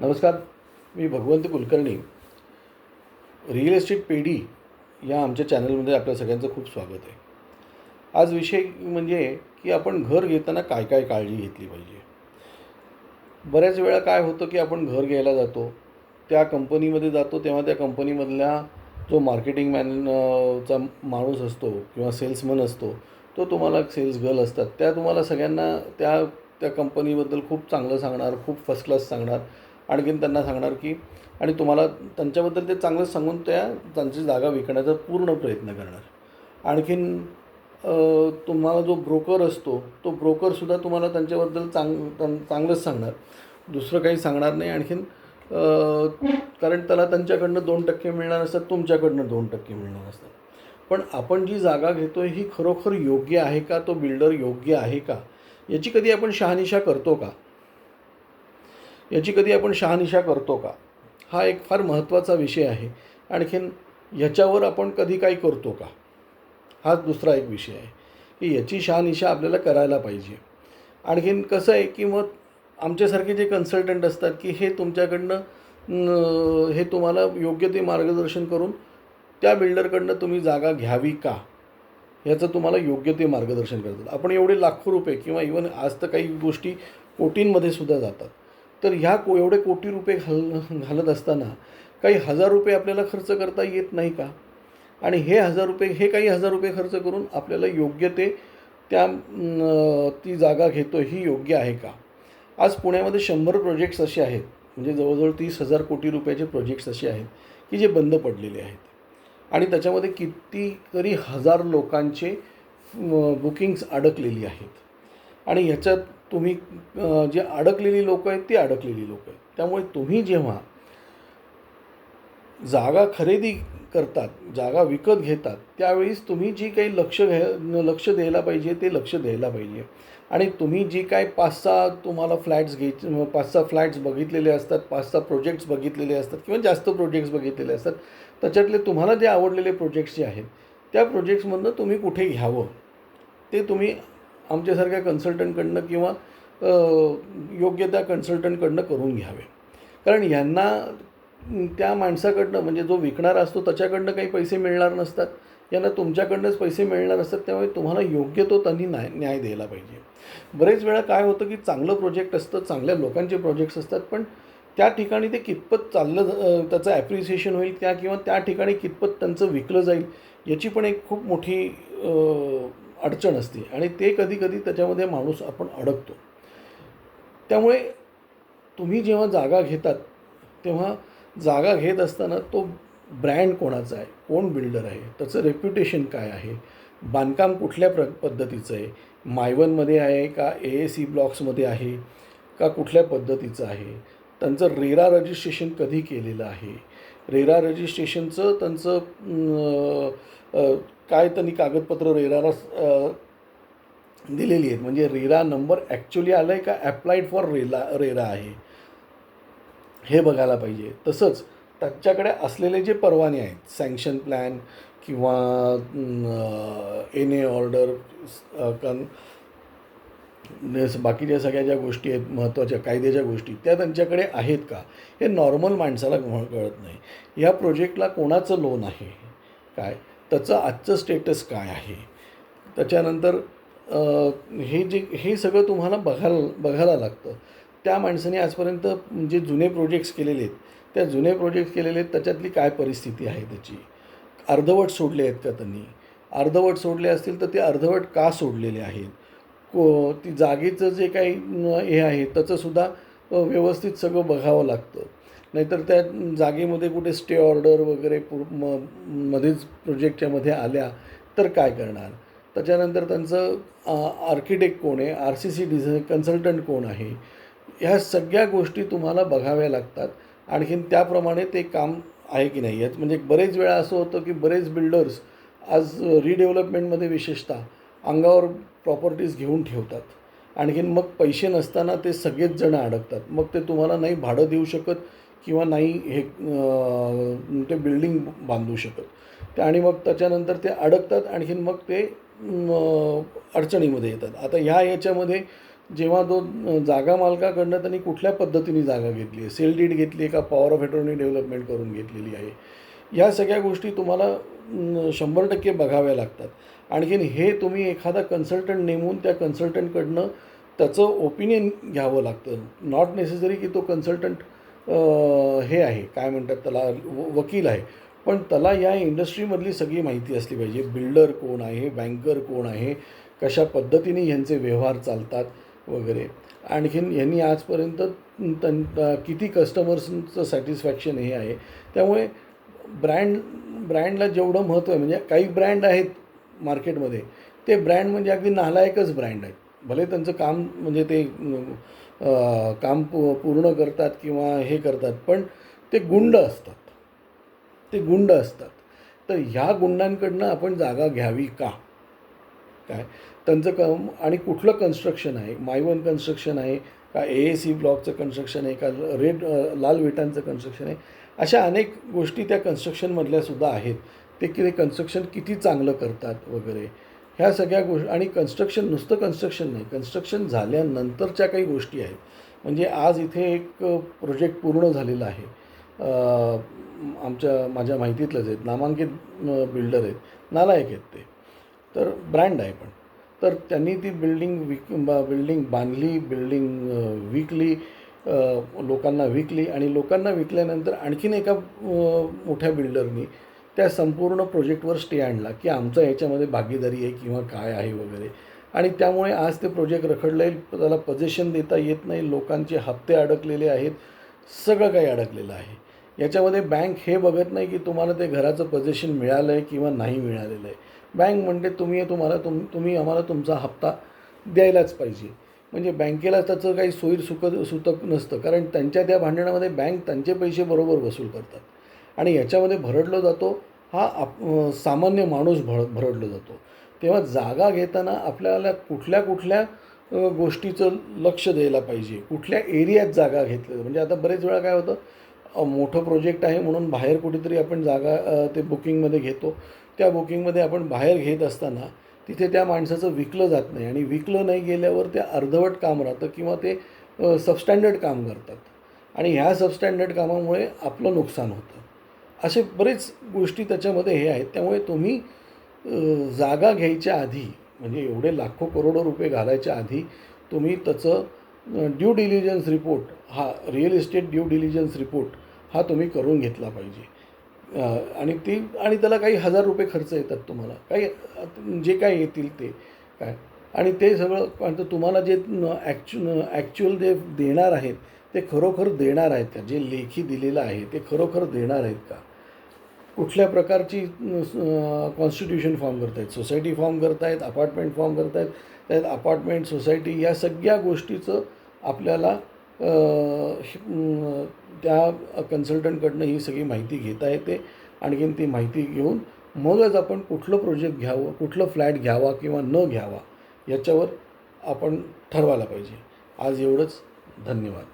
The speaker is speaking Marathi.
नमस्कार मी भगवंत कुलकर्णी. रिअल एस्टेट पेढी या आमच्या चॅनलमध्ये आपल्या सगळ्यांचं खूप स्वागत आहे. आज विषय म्हणजे की आपण घर घेताना काय काय काळजी घेतली पाहिजे? बऱ्याच वेळा काय होतं की आपण घर घ्यायला जातो त्या कंपनीमध्ये जातो तेव्हा त्या कंपनीमधल्या जो मार्केटिंग मॅन चा माणूस असतो किंवा सेल्समन असतो तो तुम्हाला सेल्स गर्ल असतात. त्या तुम्हाला सगळ्यांना त्या त्या कंपनीबद्दल खूप चांगलं सांगणार खूप फर्स्ट क्लास सांगणार. आणखीन त्यांना सांगणार की आणि तुम्हाला त्यांच्याबद्दल ते चांगलं सांगून त्या त्यांची जागा विकण्याचा पूर्ण प्रयत्न करणार. आणखीन तुम्हाला जो ब्रोकर असतो तो ब्रोकरसुद्धा तुम्हाला त्यांच्याबद्दल चांग चांगलंच सांगणार. दुसरं काही सांगणार नाही. आणखीन कारण त्याला त्यांच्याकडनं दोन टक्के मिळणार असतात तुमच्याकडनं दोन टक्के मिळणार असतात. पण आपण जी जागा घेतो ही खरोखर योग्य आहे का? तो बिल्डर योग्य आहे का? याची कधी आपण शहानिशा करतो का? याची कधी आपण शहानिशा करतो का? हा एक फार महत्त्वाचा विषय आहे. आणखीन ह्याच्यावर आपण कधी काही करतो का? हा दुसरा एक विषय आहे. की याची शहानिशा आपल्याला करायला पाहिजे. आणखीन कसं आहे की मग आमच्यासारखे जे कन्सल्टंट असतात की हे तुमच्याकडनं हे तुम्हाला योग्य ते मार्गदर्शन करून त्या बिल्डरकडनं तुम्ही जागा घ्यावी का? ह्याचं तुम्हाला योग्य ते मार्गदर्शन करतात. आपण एवढे लाखो रुपये किंवा इवन आज तर काही गोष्टी कोटींमध्ये सुद्धा जातात. तर ह्या को एवढे कोटी रुपये घाल घालत असताना काही हजार रुपये आपल्याला खर्च करता येत नाही का? आणि हे हजार रुपये हे काही हजार रुपये खर्च करून आपल्याला योग्य ते त्या ती जागा घेतो ही योग्य आहे का? आज पुण्यामध्ये शंभर प्रोजेक्ट्स असे आहेत. म्हणजे जवळजवळ तीस हजार कोटी रुपयाचे प्रोजेक्ट्स असे आहेत की जे बंद पडलेले आहेत. आणि त्याच्यामध्ये कितीतरी हजार लोकांचे बुकिंग्स अडकलेली आहेत. आणि ह्याच्यात तुम्ही जे अडकलेली लोक आहेत ती अडकलेली लोक आहेत. त्यामुळे तुम्ही जेव्हा जागा खरेदी करतात जागा विकत घेतात त्यावेळीस तुम्ही जी काही लक्ष घ्या लक्ष द्यायला पाहिजे ते लक्ष द्यायला पाहिजे. आणि तुम्ही जी काय पाच सहा तुम्हाला फ्लॅट्स घ्यायचे पाच सहा फ्लॅट्स बघितलेले असतात पाच सहा प्रोजेक्ट्स बघितलेले असतात किंवा जास्त प्रोजेक्ट्स बघितलेले असतात त्याच्यातले तुम्हाला जे आवडलेले प्रोजेक्ट्स जे आहेत त्या प्रोजेक्ट्समधनं तुम्ही कुठे घ्यावं? ते तुम्ही आमच्यासारख्या कन्सल्टंटकडनं किंवा योग्य त्या कन्सल्टंटकडनं करून घ्यावे. कारण यांना त्या माणसाकडनं म्हणजे जो विकणारा असतो त्याच्याकडनं काही पैसे मिळणार नसतात. यांना तुमच्याकडनंच पैसे मिळणार असतात त्यामुळे तुम्हाला योग्य तो त्यांनी न्याय न्याय द्यायला पाहिजे. बरेच वेळा काय होतं की चांगलं प्रोजेक्ट असतं चांगल्या लोकांचे प्रोजेक्ट्स असतात पण त्या ठिकाणी ते कितपत चाललं त्याचं ॲप्रिसिएशन होईल त्या किंवा त्या ठिकाणी कितपत त्यांचं विकलं जाईल याची पण एक खूप मोठी अडचण असते आणि ते कधी कधी त्याच्यामध्ये माणूस आपण अडकतो. त्यामुळे तुम्ही जेव्हा जागा घेतात तेव्हा जागा घेत असताना तो ब्रँड कोणाचा आहे? कोण बिल्डर आहे? त्याचं रेप्युटेशन काय आहे? बांधकाम कुठल्या प्र पद्धतीचं आहे? मायवनमध्ये आहे का ए ए सी ब्लॉक्समध्ये आहे? का कुठल्या पद्धतीचं आहे? त्यांचं रेरा रजिस्ट्रेशन कधी केलेलं आहे? रेरा रजिस्ट्रेशनचं त्यांचं काय त्यांनी कागदपत्र रेराला दिलेली आहेत? म्हणजे रेरा नंबर ॲक्च्युली आलं आहे का ॲप्लाइड फॉर रेला रेरा आहे? हे बघायला पाहिजे. तसंच त्यांच्याकडे असलेले जे परवाने आहेत सँक्शन प्लॅन किंवा एन ए ऑर्डर कन बाकीच्या सगळ्या ज्या गोष्टी आहेत महत्त्वाच्या कायद्याच्या गोष्टी त्या त्यांच्याकडे आहेत का? हे नॉर्मल माणसाला कळत नाही. या प्रोजेक्टला कोणाचं लोन आहे? काय? त्याचं आजचं स्टेटस काय आहे? त्याच्यानंतर हे जे हे सगळं तुम्हाला बघायला बघायला लागतं. त्या माणसाने आजपर्यंत जे जुने प्रोजेक्ट्स केलेले आहेत त्या जुने प्रोजेक्ट्स केलेले आहेत त्याच्यातली काय परिस्थिती आहे त्याची? अर्धवट सोडले आहेत का त्यांनी? अर्धवट सोडले असतील तर ते अर्धवट का सोडलेले आहेत? को ती जागेचं जे काही हे आहे त्याचंसुद्धा व्यवस्थित सगळं बघावं लागतं. नाहीतर त्या जागेमध्ये कुठे स्टे ऑर्डर वगैरे पु म मध्येच प्रोजेक्टच्या मध्ये आल्या तर काय करणार? त्याच्यानंतर त्यांचं आर्किटेक्ट कोण आहे? R C C design consultant कोण आहे? ह्या सगळ्या गोष्टी तुम्हाला बघाव्या लागतात. आणखीन त्याप्रमाणे ते काम आहे की नाही? आहेत म्हणजे बरेच वेळा असं होतं की बरेच बिल्डर्स आज रिडेव्हलपमेंटमध्ये विशेषतः अंगावर प्रॉपर्टीज घेऊन ठेवतात. आणखीन मग पैसे नसताना ते सगळेच जण अडकतात. मग ते तुम्हाला नाही भाडं देऊ शकत किंवा नाही हे ते बिल्डिंग बांधू शकत. ते आणि मग त्याच्यानंतर ते अडकतात आणखीन मग ते अडचणीमध्ये येतात. आता ह्या याच्यामध्ये जेव्हा तो जागा मालकाकडनं त्यांनी कुठल्या पद्धतीने जागा घेतली आहे? सेल डीड घेतली आहे का? पॉवर ऑफ अटॉर्नी डेव्हलपमेंट करून घेतलेली आहे? ह्या सगळ्या गोष्टी तुम्हाला शंभर टक्के बघाव्या लागतात. आणखीन हे तुम्ही एखादा कन्सल्टंट नेमून त्या कन्सल्टंटकडनं त्याचं ओपिनियन घ्यावं लागतं. नॉट नेसेसरी की तो कन्सल्टंट हे आहे काय म्हणतात त्याला व- वकील आहे. पण त्याला या इंडस्ट्रीमधली सगळी माहिती असली पाहिजे. बिल्डर कोण आहे बँकर कोण आहे कशा पद्धतीने ह्यांचे व्यवहार चालतात वगैरे. आणखीन यांनी आजपर्यंत त्यां किती कस्टमर्सचं सॅटिस्फॅक्शन हे आहे. त्यामुळे ब्रँड ब्रँडला जेवढं महत्त्व आहे म्हणजे काही ब्रँड आहेत मार्केटमध्ये ते ब्रँड म्हणजे अगदी नालायकच ब्रँड आहेत. भले त्यांचं काम म्हणजे ते काम पू पूर्ण करतात किंवा हे करतात पण ते गुंड असतात. ते गुंड असतात. तर ह्या गुंडांकडनं आपण जागा घ्यावी का? काय? त्यांचं काम आणि कुठलं कन्स्ट्रक्शन आहे? मायवन कन्स्ट्रक्शन आहे का ए ए सी ब्लॉकचं कन्स्ट्रक्शन आहे का रेड लाल विटांचं कन्स्ट्रक्शन आहे? अशा अनेक गोष्टी त्या कन्स्ट्रक्शनमधल्या सुद्धा आहेत. ते की ते कन्स्ट्रक्शन किती चांगलं करतात वगैरे? ह्या सगळ्या गोष्टी आणि कन्स्ट्रक्शन नुसतं कन्स्ट्रक्शन नाही. कन्स्ट्रक्शन झाल्यानंतरच्या काही गोष्टी आहेत. म्हणजे आज इथे एक प्रोजेक्ट पूर्ण झालेला आहे. आमच्या माझ्या माहितीतलंच आहेत. नामांकित बिल्डर आहेत. नालायक आहेत ते. तर ब्रँड आहे पण. तर त्यांनी ती बिल्डिंग विक बा- बिल्डिंग बांधली बिल्डिंग विकली लोकांना विकली आणि लोकांना विकल्यानंतर आणखीन एका मोठ्या बिल्डरनी त्या संपूर्ण प्रोजेक्टवर स्टे आणला की आमचं याच्यामध्ये भागीदारी आहे किंवा काय आहे वगैरे. आणि त्यामुळे आज ते प्रोजेक्ट रखडलं आहे त्याला पजेशन देता येत नाही लोकांचे हप्ते अडकलेले आहेत सगळं काही अडकलेलं आहे. याच्यामध्ये बँक हे बघत नाही की तुम्हाला ते घराचं पजेशन मिळालं आहे किंवा नाही मिळालेलं आहे. बँक म्हणते तुम्ही तुम्हाला तुम तुम्ही आम्हाला तुमचा हप्ता द्यायलाच पाहिजे. म्हणजे बँकेला त्याचं काही सोयीसुख सुतक नसतं. कारण त्यांच्या त्या भांडणामध्ये बँक त्यांचे पैसे बरोबर वसूल करतात. आणि याच्यामध्ये भरडलो जातो हा आप सामान्य माणूस भर भरडलो जातो. तेव्हा जागा घेताना आपल्याला कुठल्या कुठल्या गोष्टीचं लक्ष द्यायला पाहिजे. कुठल्या एरियात जागा घेतलं म्हणजे आता बरेच वेळा काय होतं मोठं प्रोजेक्ट आहे म्हणून बाहेर कुठेतरी आपण जागा ते बुकिंगमध्ये घेतो. त्या बुकिंगमध्ये आपण बाहेर घेत असताना तिथे त्या माणसाचं विकलं जात नाही आणि विकलं नाही गेल्यावर ते अर्धवट काम राहतं किंवा ते सबस्टँडर्ड काम करतात. आणि ह्या सबस्टँडर्ड कामामुळे आपलं नुकसान होतं. असे बरेच गोष्टी त्याच्यामध्ये हे आहेत. त्यामुळे तुम्ही जागा घ्यायच्या आधी म्हणजे एवढे लाखो करोडो रुपये घालायच्या आधी तुम्ही त्याचं ड्यू डिलिजन्स रिपोर्ट हा real estate due diligence report हा तुम्ही करून घेतला पाहिजे. आणि ती आणि त्याला काही हजार रुपये खर्च येतात तुम्हाला. काही जे काय येतील ते काय. आणि ते सगळं तर तुम्हाला जे ॲक्च्यु ॲक्च्युअल जे देणार आहेत ते खरोखर देणार आहेत का? जे लेखी दिलेलं आहे ते खरोखर देणार आहेत का? कुठल्या प्रकारची कॉन्स्टिट्यूशन फॉर्म करतायत? सोसायटी फॉर्म करतायत अपार्टमेंट फॉर्म करतायत त्यात अपार्टमेंट सोसायटी या सगळ्या गोष्टीचं आपल्याला त्या कन्सल्टंटकडनं ही सगळी माहिती घेता येते. आणखीन ती माहिती घेऊन मगच आपण कुठलं प्रोजेक्ट घ्यावं कुठलं फ्लॅट घ्यावा किंवा न घ्यावा याच्यावर आपण ठरवायला पाहिजे. आज एवढंच. धन्यवाद.